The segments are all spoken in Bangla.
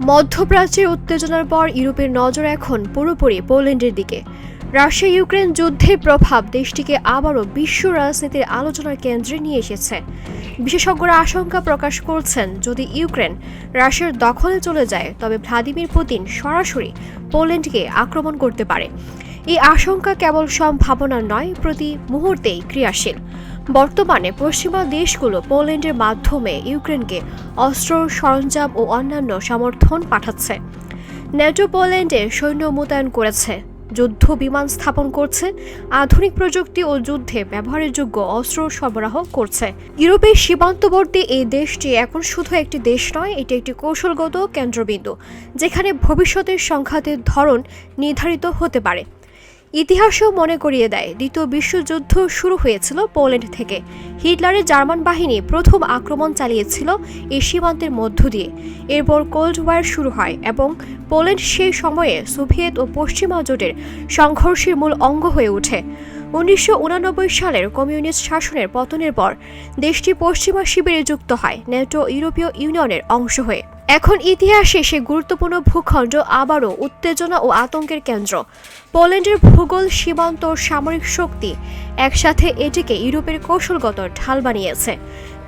মধ্যপ্রাচ্যের উত্তেজনার পর ইউরোপের নজর এখন পুরোপুরি পোল্যান্ডের দিকে। রাশিয়া ইউক্রেন যুদ্ধের প্রভাব দেশটিকে আবারও বিশ্ব রাজনীতির আলোচনার কেন্দ্রে নিয়ে এসেছে। বিশেষজ্ঞরা আশঙ্কা প্রকাশ করছেন, যদি ইউক্রেন রাশিয়ার দখলে চলে যায়, তবে ভ্লাদিমির পুতিন সরাসরি পোল্যান্ডকে আক্রমণ করতে পারে। এই আশঙ্কা কেবল সম্ভাবনা নয়, প্রতি মুহূর্তেই ক্রিয়াশীল। বর্তমানে পশ্চিমা দেশগুলো পোল্যান্ডের মাধ্যমে ইউক্রেনকে অস্ত্র, সরঞ্জাম ও অন্যান্য সমর্থন পাঠাচ্ছে। ন্যাটো পোল্যান্ডে সৈন্য মোতায়েন করেছে। যুদ্ধ বিমান স্থাপন করছে। আধুনিক প্রযুক্তি ও যুদ্ধে ব্যবহারের যোগ্য অস্ত্র সরবরাহ করছে। ইউরোপের সীমান্তবর্তী এই দেশটি এখন শুধু একটি দেশ নয়, এটি একটি কৌশলগত কেন্দ্রবিন্দু, যেখানে ভবিষ্যতের সংঘাতের ধরন নির্ধারিত হতে পারে। ইতিহাসও মনে করিয়ে দেয়। দ্বিতীয় বিশ্বযুদ্ধ শুরু হয়েছিল পোল্যান্ড থেকে। হিটলারের জার্মান বাহিনী প্রথম আক্রমণ চালিয়েছিল এই সীমান্তের মধ্য দিয়ে। এরপর কোল্ড ওয়ার শুরু হয় এবং পোল্যান্ড সেই সময়ে সোভিয়েত ও পশ্চিমা জোটের সংঘর্ষের মূল অঙ্গ হয়ে ওঠে। উনিশশো সালের কমিউনিস্ট শাসনের পতনের পর দেশটি পশ্চিমা শিবিরে যুক্ত হয়, ন্যাটো ইউরোপীয় ইউনিয়নের অংশ হয়ে। এখন ইতিহাসে সে গুরুত্বপূর্ণ ভূখণ্ড আবারও উত্তেজনা ও আতঙ্কের কেন্দ্র। পোল্যান্ডের ভূগোল সীমান্ত সামরিক শক্তি একসাথে এটিকে ইউরোপের কৌশলগত ঢাল বানিয়েছে।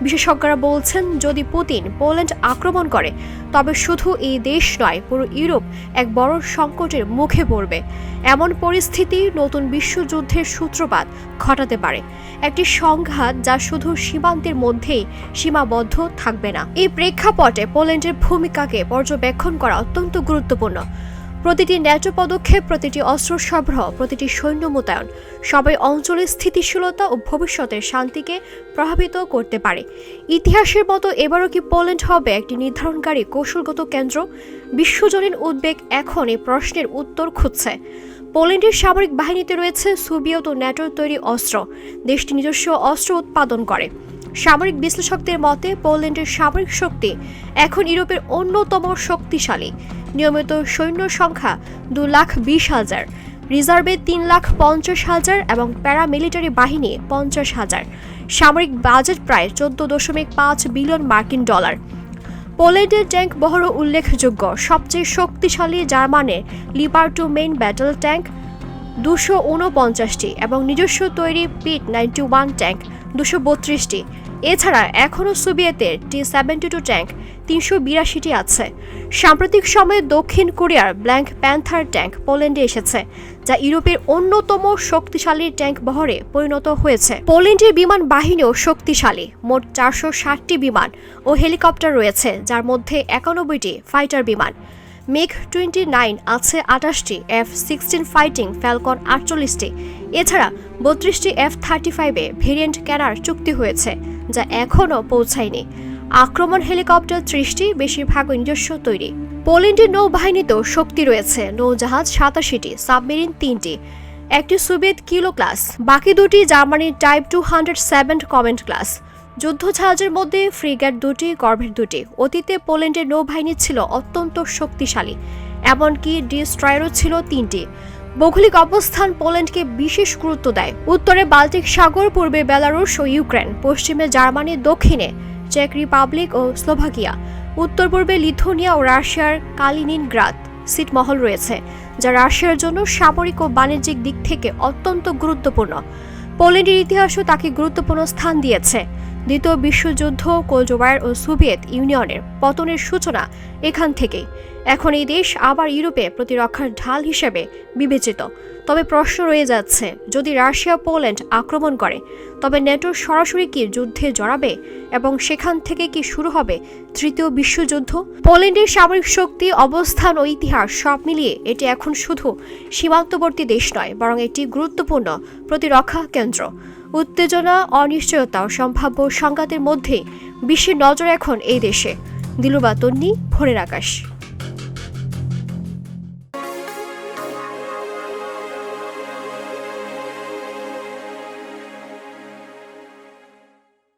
বিশেষজ্ঞরা বলছেন, যদি পুতিন পোল্যান্ড আক্রমণ করে, তবে শুধু এই দেশ নয়, পুরো ইউরোপ এক বড় সংকটের মুখে পড়বে। এমন পরিস্থিতি নতুন বিশ্বযুদ্ধের সূত্রপাত ঘটাতে পারে। একটি সংঘাত যা শুধু সীমান্তের মধ্যেই সীমাবদ্ধ থাকবে না। এই প্রেক্ষাপটে পোল্যান্ডের ভূমিকাকে পর্যবেক্ষণ করা অত্যন্ত গুরুত্বপূর্ণ। প্রতিটি ন্যাটো পদক্ষেপ, প্রতিটি অস্ত্র সরবরাহ প্রতিটি সৈন্য মোতায়েন, সবাই অঞ্চলের স্থিতিশীলতা ও ভবিষ্যতের শান্তিকে প্রভাবিত করতে পারে। ইতিহাসের মতো এবারও কি পোল্যান্ড হবে একটি নির্ধারণকারী কৌশলগত কেন্দ্র? বিশ্বজনীন উদ্বেগ এখন এই প্রশ্নের উত্তর খুঁজছে। পোল্যান্ডের সামরিক বাহিনীতে রয়েছে সোভিয়েত ও ন্যাটোর তৈরি অস্ত্র। দেশটি নিজস্ব অস্ত্র উৎপাদন করে। সামরিক বিশ্লেষকদের মতে, পোল্যান্ডের সামরিক শক্তি এখন ইউরোপের অন্যতম শক্তিশালী। নিয়মিত সৈন্য সংখ্যা দু লাখ বিশ হাজার, রিজার্ভে তিন লাখ পঞ্চাশ হাজার এবং প্যারামিলিটারি বাহিনী পঞ্চাশ হাজার। সামরিক বাজেট প্রায় চোদ্দ দশমিক পাঁচ বিলিয়ন মার্কিন ডলার। পোল্যান্ডের ট্যাঙ্ক বহরও উল্লেখযোগ্য, সবচেয়ে শক্তিশালী জার্মানের Leopard two main battle tank দুশো উনপঞ্চাশটি এবং নিজস্ব তৈরি পিট নাইনটি ওয়ান ট্যাঙ্ক দুশো বত্রিশটি। এছাড়া এখনও সোভিয়েতের টি সেভেন্টি টু ট্যাঙ্ক তিনশো বিরাশিটি আছে। সাম্প্রতিক সময়ে দক্ষিণ কোরিয়ার ব্ল্যাঙ্ক প্যান্থার ট্যাঙ্ক পোল্যান্ডে এসেছে, যা ইউরোপের অন্যতম শক্তিশালী ট্যাঙ্ক বহরে পরিণত হয়েছে। পোল্যান্ডের বিমান বাহিনীও শক্তিশালী, মোট চারশো ষাটটি বিমান ও হেলিকপ্টার রয়েছে, যার মধ্যে একানব্বইটি ফাইটার বিমান। মিগ টোয়েন্টি নাইন আছে আটাশটি, এফ সিক্সটিন ফাইটিং ফ্যালকন আটচল্লিশটি। এছাড়া বত্রিশটি এফ থার্টি ফাইভে ভেরিয়েন্ট কেনার চুক্তি হয়েছে, যা এখনও পৌঁছায়নি। আক্রমণ হেলিকপ্টার ত্রিশটি, বেশিরভাগ নিজস্ব তৈরি। পোল্যান্ডের নৌবাহিনীতেও শক্তি রয়েছে, নৌজাহাজ সাতাশিটি, সাবমেরিন তিনটি। একটি সোভিয়েত কিলো ক্লাস, বাকি দুটি জার্মানির type two hundred seven comment class. যুদ্ধজাহাজের মধ্যে ফ্রিগেট দুটি গর্ভেট দুটি। অতীতে পোল্যান্ডের নৌবাহিনী ছিল অত্যন্ত শক্তিশালী, এমনকি ডিস্ট্রয়ারও ছিল তিনটি। ভৌগোলিক অবস্থান পোল্যান্ডকে বিশেষ গুরুত্ব দেয়। উত্তরে বাল্টিক সাগর, পূর্বে বেলারুশ ও ইউক্রেন, পশ্চিমে জার্মানি, দক্ষিণে চেক রিপাবলিক ও স্লোভাকিয়া উত্তর পূর্বে লিথুনিয়া ও রাশিয়ার কালিনিনগ্রাদ সিটমহল রয়েছে, যা রাশিয়ার জন্য সামরিক ও বাণিজ্যিক দিক থেকে অত্যন্ত গুরুত্বপূর্ণ। পোল্যান্ডের ইতিহাসও তাকে গুরুত্বপূর্ণ স্থান দিয়েছে। দ্বিতীয় বিশ্বযুদ্ধ কোল্ড ওয়ার ও সোভিয়েত ইউনিয়নের পতনের সূচনা এখান থেকেই। এখন এই দেশ আবার ইউরোপে প্রতিরক্ষার ঢাল হিসেবে বিবেচিত। তবে প্রশ্ন রয়ে যাচ্ছে, যদি রাশিয়া পোল্যান্ড আক্রমণ করে, তবে নেটো সরাসরি কি যুদ্ধে জড়াবে এবং সেখান থেকে কি শুরু হবে তৃতীয় বিশ্বযুদ্ধ? পোল্যান্ডের সামরিক শক্তি, অবস্থান ও ইতিহাস সব মিলিয়ে এটি এখন শুধু সীমান্তবর্তী দেশ নয়, বরং একটি গুরুত্বপূর্ণ প্রতিরক্ষা কেন্দ্র। উত্তেজনা, অনিশ্চয়তা ও সম্ভাব্য সংঘাতের মধ্যে বিশ্বের নজর এখন এই দেশে। দিলুবা তন্নি, ভোরের আকাশ।